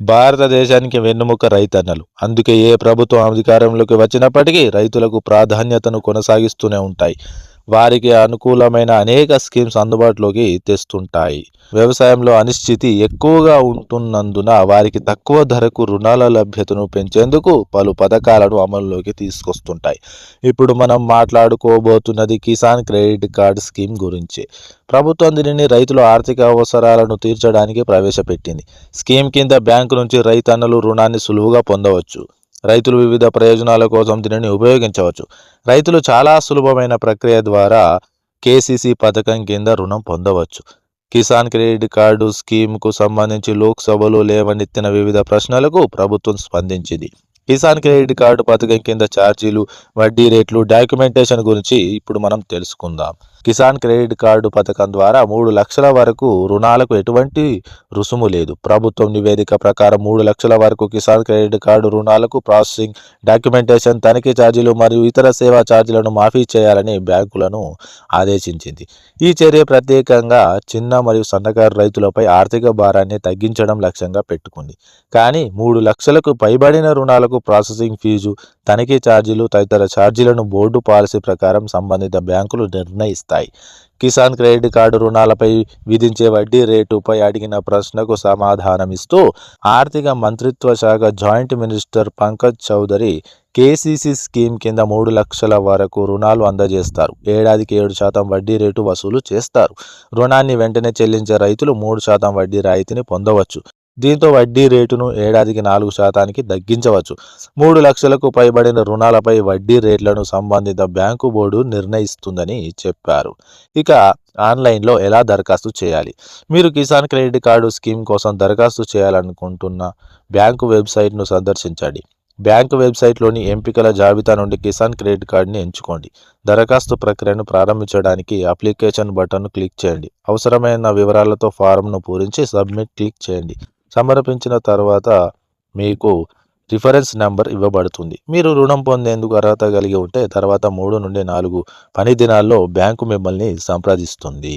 భారతదేశానికి వెన్నుముక రైతన్నలు. అందుకే ఏ ప్రభుత్వం అధికారంలోకి వచ్చినప్పటికీ రైతులకు ప్రాధాన్యతను కొనసాగిస్తూనే ఉంటాయి. వారికి అనుకూలమైన అనేక స్కీమ్స్ అందుబాటులోకి తెస్తుంటాయి. వ్యవసాయంలో అనిశ్చితి ఎక్కువగా ఉంటున్నందున వారికి తక్కువ ధరకు రుణాల లభ్యతను పెంచేందుకు పలు పథకాలను అమల్లోకి తీసుకొస్తుంటాయి. ఇప్పుడు మనం మాట్లాడుకోబోతున్నది కిసాన్ క్రెడిట్ కార్డ్ స్కీమ్ గురించి. ప్రభుత్వం దీనిని రైతుల ఆర్థిక అవసరాలను తీర్చడానికి ప్రవేశపెట్టింది. స్కీమ్ కింద బ్యాంకు నుంచి రైతన్నలు రుణాన్ని సులువుగా పొందవచ్చు. రైతులు వివిధ ప్రయోజనాల కోసం దీనిని ఉపయోగించవచ్చు. రైతులు చాలా సులభమైన ప్రక్రియ ద్వారా కేసీసీ పథకం కింద రుణం పొందవచ్చు. కిసాన్ క్రెడిట్ కార్డు స్కీమ్కు సంబంధించి లోక్సభలో లేవనెత్తిన వివిధ ప్రశ్నలకు ప్రభుత్వం స్పందించింది. కిసాన్ క్రెడిట్ కార్డు పథకం కింద ఛార్జీలు వడ్డీ రేట్లు డాక్యుమెంటేషన్ గురించి ఇప్పుడు మనం తెలుసుకుందాం. కిసాన్ క్రెడిట్ కార్డు పథకం ద్వారా మూడు లక్షల వరకు రుణాలకు ఎటువంటి రుసుము లేదు. ప్రభుత్వం నివేదిక ప్రకారం మూడు లక్షల వరకు కిసాన్ క్రెడిట్ కార్డు రుణాలకు ప్రాసెసింగ్ డాక్యుమెంటేషన్ తనిఖీ ఛార్జీలు మరియు ఇతర సేవా ఛార్జీలను మాఫీ చేయాలని బ్యాంకులను ఆదేశించింది. ఈ చర్య ప్రత్యేకంగా చిన్న మరియు సన్నకారు రైతులపై ఆర్థిక భారాన్ని తగ్గించడం లక్ష్యంగా పెట్టుకుంది. కానీ మూడు లక్షలకు పైబడిన రుణాలకు ప్రాసెసింగ్ ఫీజు తనిఖీ ఛార్జీలు తదితర ఛార్జీలను బోర్డు పాలసీ ప్రకారం సంబంధిత బ్యాంకులు నిర్ణయిస్తాయి. కిసాన్ క్రెడిట్ కార్డు రుణాలపై విధించే వడ్డీ రేటుపై అడిగిన ప్రశ్నకు సమాధానమిస్తూ ఆర్థిక మంత్రిత్వ శాఖ joint minister Pankaj Chaudhary KCC scheme కింద మూడు లక్షల వరకు రుణాలు అందజేస్తారు. ఏడాదికి ఏడు శాతం వడ్డీ రేటు వసూలు చేస్తారు. రుణాన్ని వెంటనే చెల్లించే రైతులు మూడు శాతం వడ్డీ రాయితీని పొందవచ్చు. దీంతో వడ్డీ రేటును ఏడాదికి నాలుగు శాతానికి తగ్గించవచ్చు. మూడు లక్షలకు పైబడిన రుణాలపై వడ్డీ రేట్లను సంబంధిత బ్యాంకు బోర్డు నిర్ణయిస్తుందని చెప్పారు. ఇక ఆన్లైన్లో ఎలా దరఖాస్తు చేయాలి? మీరు కిసాన్ క్రెడిట్ కార్డు స్కీమ్ కోసం దరఖాస్తు చేయాలనుకుంటున్న బ్యాంకు వెబ్సైట్ను సందర్శించండి. బ్యాంకు వెబ్సైట్లోని ఎంపికల జాబితా నుండి కిసాన్ క్రెడిట్ కార్డుని ఎంచుకోండి. దరఖాస్తు ప్రక్రియను ప్రారంభించడానికి అప్లికేషన్ బటన్ను క్లిక్ చేయండి. అవసరమైన వివరాలతో ఫారంను పూరించి సబ్మిట్ క్లిక్ చేయండి. సమర్పించిన తర్వాత మీకు రిఫరెన్స్ నెంబర్ ఇవ్వబడుతుంది. మీరు రుణం పొందేందుకు అర్హత కలిగి ఉంటే తర్వాత మూడు నుండి నాలుగు పని దినాల్లో బ్యాంకు మిమ్మల్ని సంప్రదిస్తుంది.